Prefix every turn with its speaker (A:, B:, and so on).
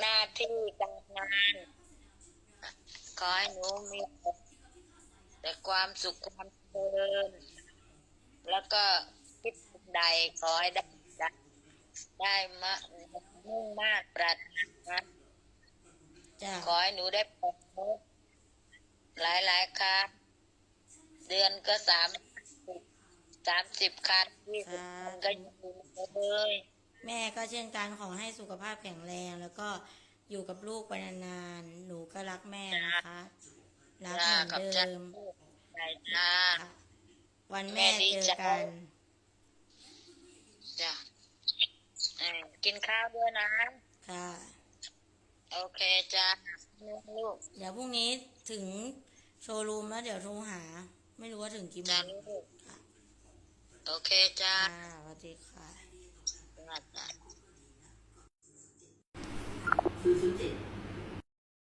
A: หน้าที่การงาน ขอให้หนูมี แต่ความสุขความเจริญแล้วก็คิดสิ่งใดขอให้ได้ได้ได้มามุ่งมาตรปรารถนา
B: จ้ะ
A: ขอให้หนูได้ปลดทุกข์หลายหลายๆครั้งเดือนก็สามสามสิบครั้งยี่สิบครั้งก็อยู่เลย
B: แม่ก็เช่นกันขอให้สุขภาพแข็งแรง แล้วก็อยู่กับลูกไปนานๆหนูก็รักแม่นะคะ รักเหมือน
A: ขอบ
B: เดิ
A: ใจ
B: ม
A: ใจจ้า
B: ค่ะวันแม่
A: แม่ดี
B: เจอ
A: ใจ
B: กัน
A: จ้ะเออกินข้าวด้วยนะ
B: ค่ะ
A: โอเคจ้าลูก
B: เดี๋ยวพรุ่งนี้ถึงโชว์รูมแล้วเดี๋ยวโทรหา ไม่รู้ว่าถึงกี่โม
A: จ้างลูก
B: ค่ะ
A: โอเคจ้า
B: ค่ะสวัสดีค่ะ
A: จ้า